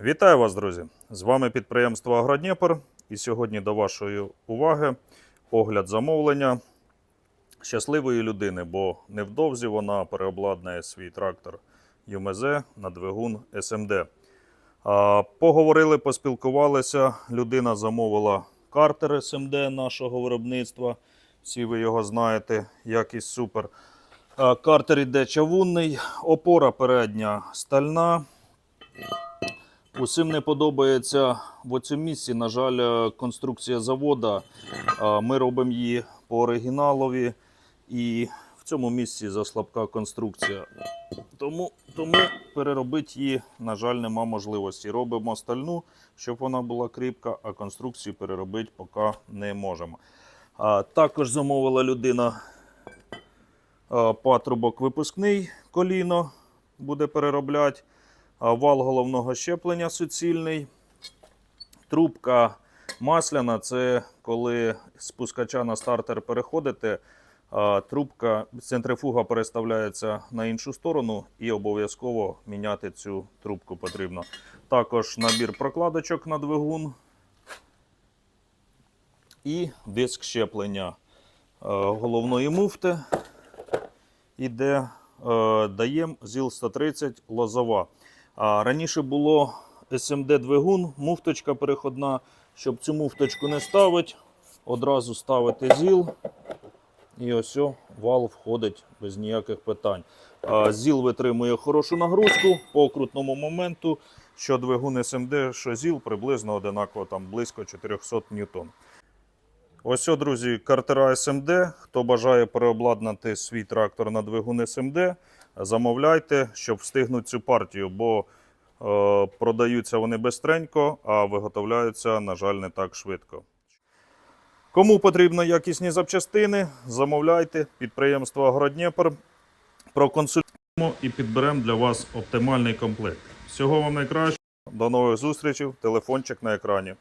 Вітаю вас, друзі! З вами підприємство Агродніпр. І сьогодні до вашої уваги огляд замовлення щасливої людини, бо невдовзі вона переобладнає свій трактор ЮМЗ на двигун СМД. Поговорили, поспілкувалися. Людина замовила картер СМД нашого виробництва. Всі ви його знаєте, якість супер. Картер іде чавунний, опора передня стальна. Усім не подобається в цьому місці. На жаль, е, конструкція завода. Е, Ми робимо її по оригіналові, і в цьому місці заслабка конструкція. Тому, тому переробити її, на жаль, нема можливості. Робимо стальну, щоб вона була кріпка, а конструкцію переробити поки не можемо. А, Також замовила людина е, патрубок випускний коліно, буде переробляти. Вал головного щеплення суцільний. Трубка масляна це коли з пускача на стартер переходите, трубка центрифуга переставляється на іншу сторону і обов'язково міняти цю трубку потрібно. Також набір прокладочок на двигун і диск щеплення головної муфти. Іде, даємо ЗІЛ 130 лозова. Раніше було SMD двигун, муфточка переходна. Щоб цю муфточку не ставити, одразу ставити ЗІЛ. І ось о, вал входить без ніяких питань. ЗІЛ витримує хорошу нагрузку по окрутному моменту. Що двигун SMD, що ЗІЛ приблизно одинаково, там близько 400 ньютон. Ось, о, друзі, картера SMD. Хто бажає переобладнати свій трактор на двигун SMD, замовляйте, щоб встигнути цю партію, бо е, продаються вони бистренько, а виготовляються, на жаль, не так швидко. Кому потрібні якісні запчастини, замовляйте підприємство Агродніпр. Проконсультуємо і підберемо для вас оптимальний комплект. Всього вам найкращого. До нових зустрічей. Телефончик на екрані.